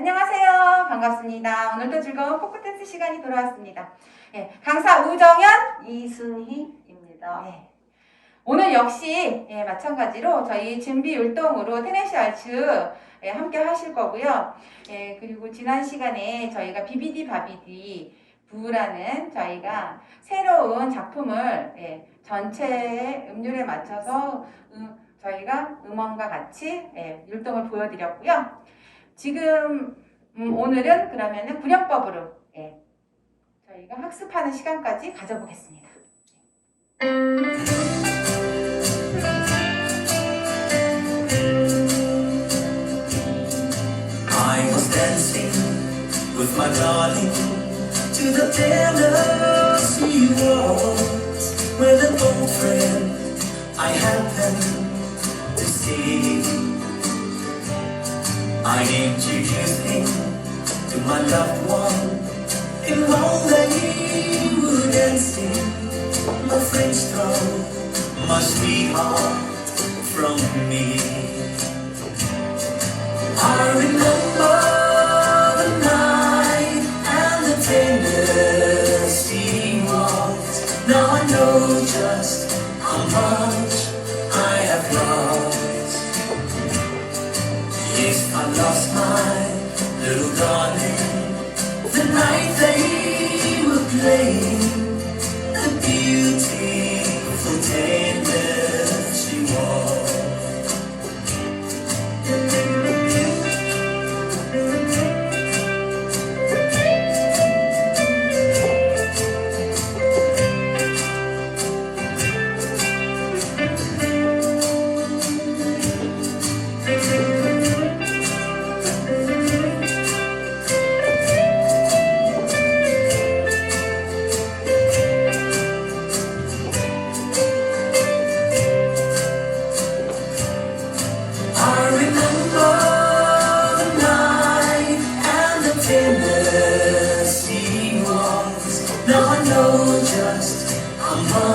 안녕하세요. 반갑습니다. 오늘도 즐거운 포크댄스 시간이 돌아왔습니다. 예, 강사 우정현, 이순희입니다. 네. 오늘 역시 예, 마찬가지로 저희 준비 율동으로 테네시 알츠 예, 함께 하실 거고요. 예, 그리고 지난 시간에 저희가 비비디 바비디 부라는 저희가 새로운 작품을 예, 전체 음률에 맞춰서 음, 저희가 음원과 같이 예, 율동을 보여드렸고요. 지금 음, 오늘은 그러면은 구령법으로 예, 저희가 학습하는 시간까지 가져보겠습니다. I need to use it to my loved one in all that you would dancing. My French girl, my sweetheart from me. little darling. Tonight they will play the beautiful day. Much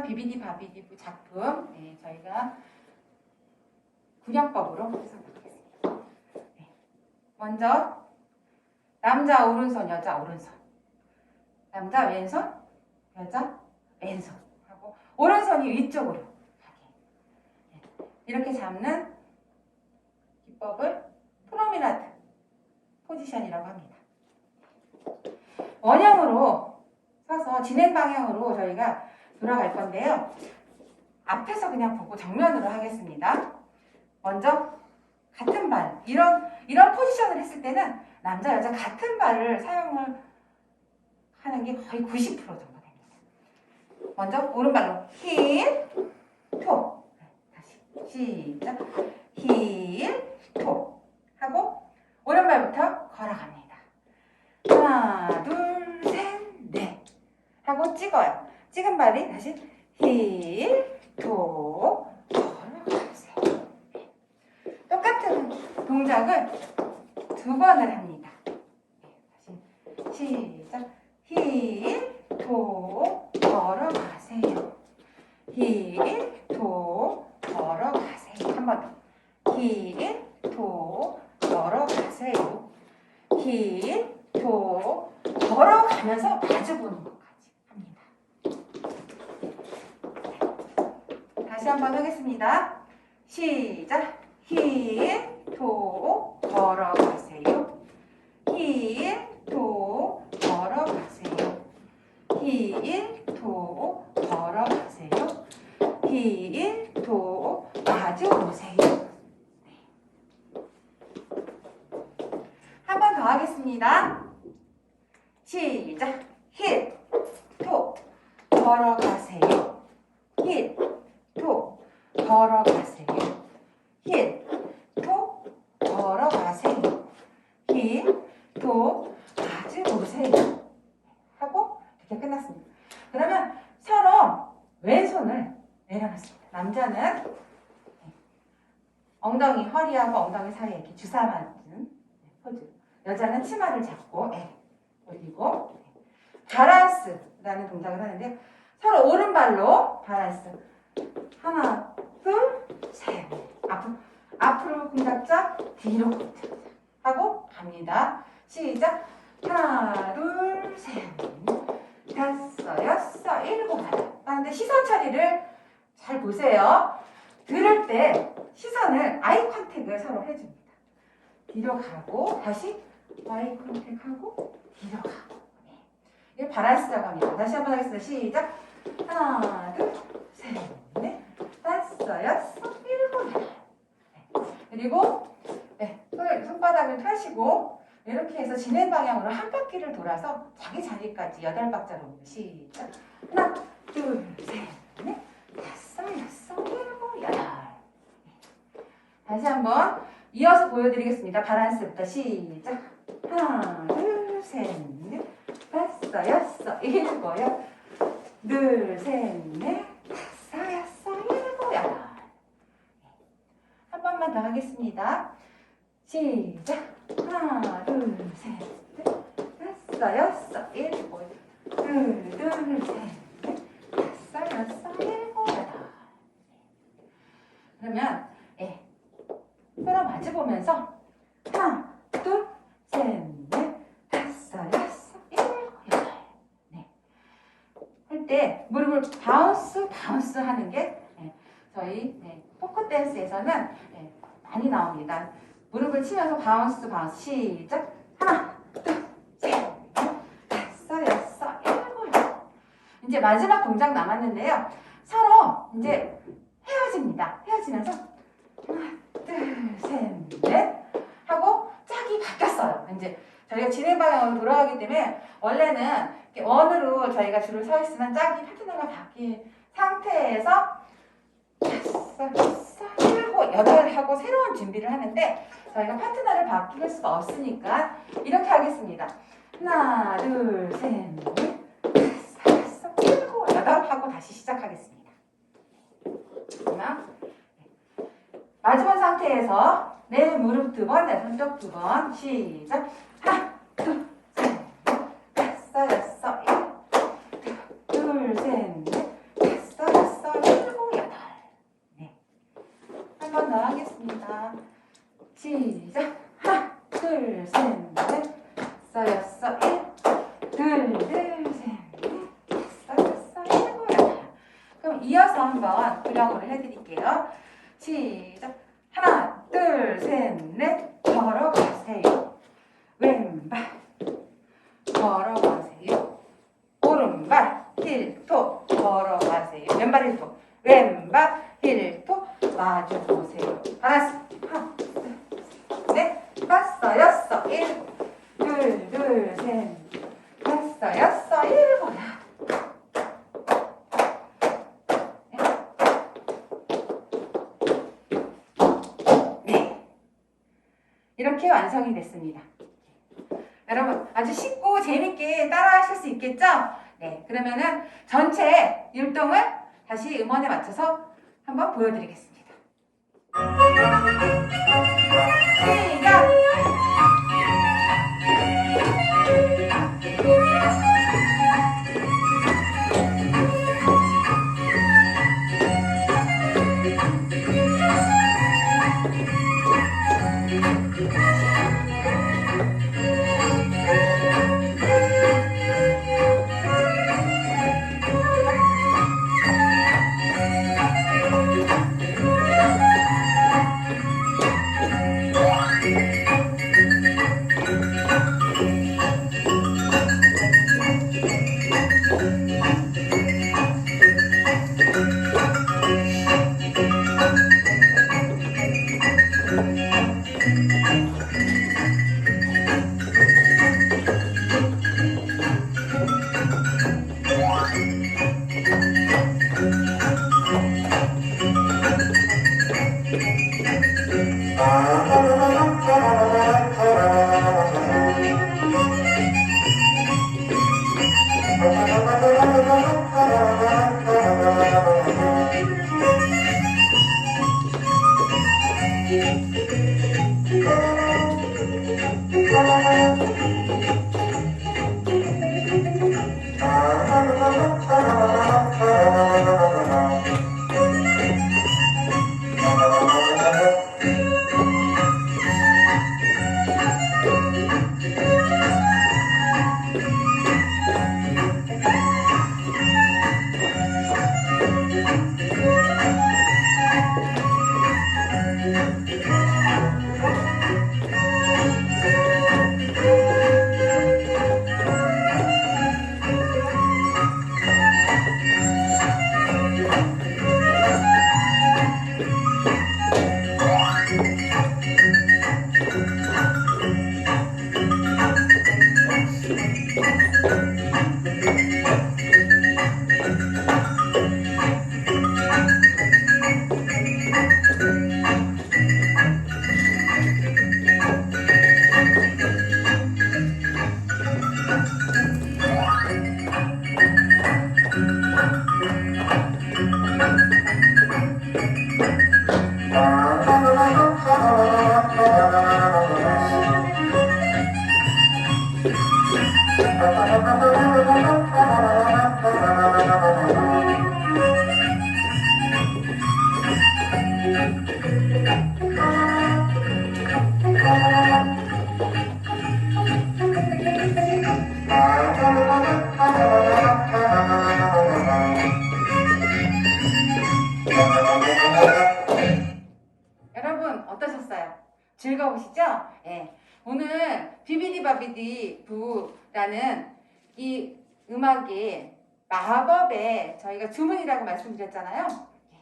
보여드렸던 비비디 바비디부 작품 네, 저희가 구령법으로 해석하겠습니다. 네. 먼저 남자 오른손, 여자 오른손, 남자 왼손, 여자 왼손 하고 오른손이 위쪽으로 네, 이렇게 잡는 기법을 프로미나드 포지션이라고 합니다. 원형으로 서서 진행 방향으로 저희가 돌아갈 건데요. 앞에서 그냥 보고 정면으로 하겠습니다. 먼저 같은 발 이런 이런 포지션을 했을 때는 남자 여자 같은 발을 사용을 하는 게 거의 90% 정도 됩니다. 먼저 오른발로 힐, 토. 다시 시작. 힐, 토 하고 오른발부터 걸어갑니다. 하나, 둘, 셋, 넷 하고 찍어요. 찍은 발이 다시 힐, 토, 걸어가세요. 똑같은 동작을 두 번을 합니다. 다시 시작. 힐, 토, 걸어가세요. 힐, 토, 걸어가세요. 한 번 더. 힐, 토, 걸어가세요. 힐, 토, 걸어가면서 마주 보는 것까지 한번 하겠습니다. 시작. 힐, 도, 걸어가세요. 힐, 도, 걸어가세요. 힐, 도, 걸어가세요. 힐, 도, 가져오세요. 네. 한번 더 하겠습니다. 시작. 힐, 도, 걸어가세요. 끝났습니다. 그러면 서로 왼손을 내려놨습니다. 남자는 엉덩이, 허리하고 엉덩이 사이에 이렇게 주사 맞은 포즈. 여자는 치마를 잡고 예, 올리고 바란스라는 동작을 하는데 서로 오른발로 바란스. 하나, 둘, 셋. 앞으로, 앞으로 kum잡자, 뒤로 kum잡자. 하고 갑니다. 시작. 하나, 둘, 셋. 다섯, 여섯, 일곱. 하는데 시선 처리를 잘 보세요. 들을 때 시선을 아이 컨택을 서로 해줍니다. 뒤로 가고 다시 아이 컨택하고 뒤로 가고. 네. 이게 바란스라고 합니다. 다시 한번 하겠습니다. 시작. 하나, 둘, 셋, 넷, 다섯, 여섯, 일곱. 네. 그리고 네, 손, 손바닥을 펴시고 이렇게 해서 진행 방향으로 한 바퀴를 돌아서 자기 자리까지 여덟 박자로. 시작. 하나, 둘, 셋, 넷, 다섯, 여섯, 일곱, 여덟. 네. 다시 한번 이어서 보여드리겠습니다. 바란스부터 시작. 하나, 둘, 셋, 넷, 다섯, 여섯, 일곱, 여덟. 둘, 셋, 넷, 다섯, 여섯, 일곱, 여덟. 한 번만 더 하겠습니다. 시작. 하나, 둘, 셋, 넷, 다섯, 여섯, 일곱, 둘, 둘, 셋, 넷, 다섯, 여섯, 일곱, 여덟. 그러면 예, 서로 마주 보면서 하나, 둘, 셋, 넷, 다섯, 여섯, 일곱, 여덟. 네. 할 때 무릎을 바운스, 바운스 하는 게 예, 저희 네, 포크 댄스에서는 예, 많이 나옵니다. 무릎을 치면서 바운스, 바운스 시작. 하나. 이제 마지막 동작 남았는데요. 서로 이제 헤어집니다. 헤어지면서 하나, 둘, 셋, 넷 하고 짝이 바뀌었어요. 이제 저희가 진행 방향으로 돌아가기 때문에 원래는 원으로 저희가 줄을 서 있으면 짝이 파트너가 바뀐 상태에서 다섯, 일곱, 여덟 하고 새로운 준비를 하는데 저희가 파트너를 바뀔 수가 없으니까 이렇게 하겠습니다. 하나, 둘, 셋, 넷, 다섯, 일곱, 여덟 하고 다시 시작하겠습니다. 그러면 마지막 상태에서 내 무릎 두 번, 내 손뼉 두 번, 시작. 하나, 둘, 셋, 넷, 다섯, 여섯, 일곱, 둘, 셋, 넷, 다섯, 여섯, 일곱, 여덟. 네. 한 번 더 시작. 하나, 둘, 셋, 넷, 다섯, 여섯, 일곱, 둘, 둘, 셋, 넷, 다섯, 여섯, 일곱, 여덟. 그럼 이어서 한번 구령으로 해드릴게요. 시작. 하나, 둘, 셋, 넷. 걸어가세요. 왼발. 걸어가세요. 오른발. 힐토. 걸어가세요. 왼발 힐토. 왼발 힐토. 마주 보세요. 하나, 하나, 둘, 셋, 넷, 다섯, 여섯, 일곱. 둘, 둘, 셋, 다섯, 여섯, 일곱. 네. 이렇게 완성이 됐습니다. 여러분 아주 쉽고 재밌게 따라 하실 수 있겠죠? 네. 그러면은 전체 율동을 다시 음원에 맞춰서 한번 보여드리겠습니다. 부라는 이 음악의 마법의 저희가 주문이라고 말씀드렸잖아요. 예.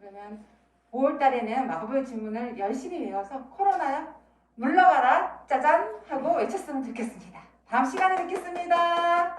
그러면 5월 달에는 마법의 주문을 열심히 외워서 코로나야 물러가라 짜잔 하고 외쳤으면 좋겠습니다. 다음 시간에 뵙겠습니다.